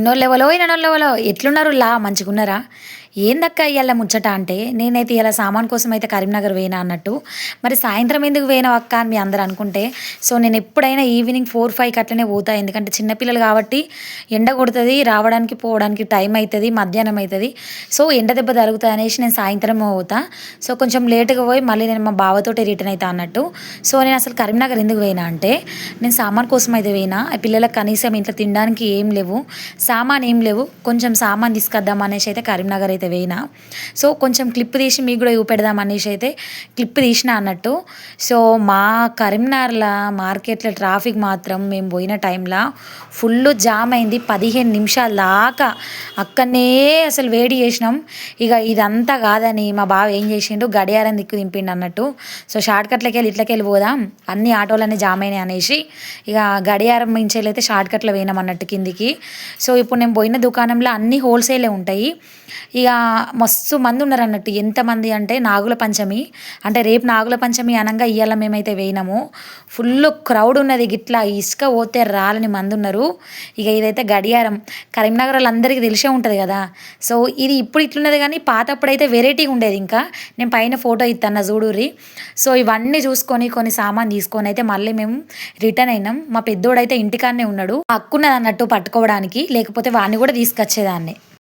ఎన్నోళ్ళెవలో నోళ్ళెవలో ఎట్లున్నారు లా? మంచిగున్నారా? ఏందక్క ఇవాళ ముచ్చట అంటే నేనైతే ఇలా సామాన్ కోసం అయితే కరీంనగర్ పోయినా అన్నట్టు. మరి సాయంత్రం ఎందుకు పోయినావు అక్క అని మీ అందరు అనుకుంటే సో నేను ఎప్పుడైనా ఈవినింగ్ ఫోర్ ఫైవ్కి అట్లనే పోతా. ఎందుకంటే చిన్నపిల్లలు కాబట్టి ఎండ కొడుతుంది రావడానికి పోవడానికి టైం అవుతుంది మధ్యాహ్నం అవుతుంది సో ఎండ దెబ్బ తగులుతుంది అనేసి నేను సాయంత్రం పోతా. సో కొంచెం లేట్గా పోయి మళ్ళీ నేను మా బావతోటి రిటర్న్ అవుతా అన్నట్టు. సో నేను అసలు కరీంనగర్ ఎందుకు పోయినా అంటే నేను సామాన్ కోసం అయితే పోయినా పిల్లలకు కనీసం ఇంట్లో తినడానికి ఏం లేవు. సామాన్ ఏం లేవు. కొంచెం సామాన్ తీసుకొద్దాం అనేసి అయితే కరీంనగర్ అయితే వేయినా సో కొంచెం క్లిప్ తీసి మీకు కూడా చూపెడదాం అనేసి అయితే క్లిప్ తీసిన అన్నట్టు. సో మా కరీంనగర్లో మార్కెట్లో ట్రాఫిక్ మాత్రం మేము పోయిన టైంలో ఫుల్ జామ్ అయింది. పదిహేను నిమిషాల దాకా అక్కడనే అసలు వేడి చేసినాం. ఇక ఇదంతా కాదని మా బావ ఏం చేసిండు గడియారం దిక్కు దింపిండు అన్నట్టు. సో షార్ట్ కట్లకి వెళ్ళి ఇట్లకి వెళ్ళి పోదాం అన్ని ఆటోలన్నీ జామ్ అయినాయి అనేసి. ఇక గడియారం నుంచి అయితే షార్ట్ కట్లో పోయినాం అన్నట్టు కిందికి. సో ఇప్పుడు నేను పోయిన దుకాణంలో అన్ని హోల్సేలే ఉంటాయి. ఇక మస్తు మంది ఉన్నారు అన్నట్టు. ఎంతమంది అంటే నాగుల పంచమి. అంటే రేపు నాగుల పంచమి అనగా ఇవాళ మేమైతే వేయినాము. ఫుల్ క్రౌడ్ ఉన్నది గిట్లా ఇసుక పోతే రాలని మంది ఉన్నారు. ఇక ఇదైతే గడియారం. కరీంనగర్ వాళ్ళందరికీ తెలిసి. ఉంటుంది కదా. సో ఇది ఇప్పుడు ఇట్లున్నది కానీ పాతప్పుడైతే వెరైటీగా ఉండేది ఇంకా. నేను పైన ఫోటో ఇస్తాను చూడుర్రి. సో ఇవన్నీ చూసుకొని కొన్ని సామాన్ తీసుకొని అయితే మళ్ళీ మేము రిటర్న్ అయినాం. మా పెద్దోడైతే ఇంటికాడనే ఉన్నాడు. హక్కున్నది అన్నట్టు పట్టుకోవడానికి లేకపోతే వాడిని కూడా తీసుకొచ్చేదాన్ని.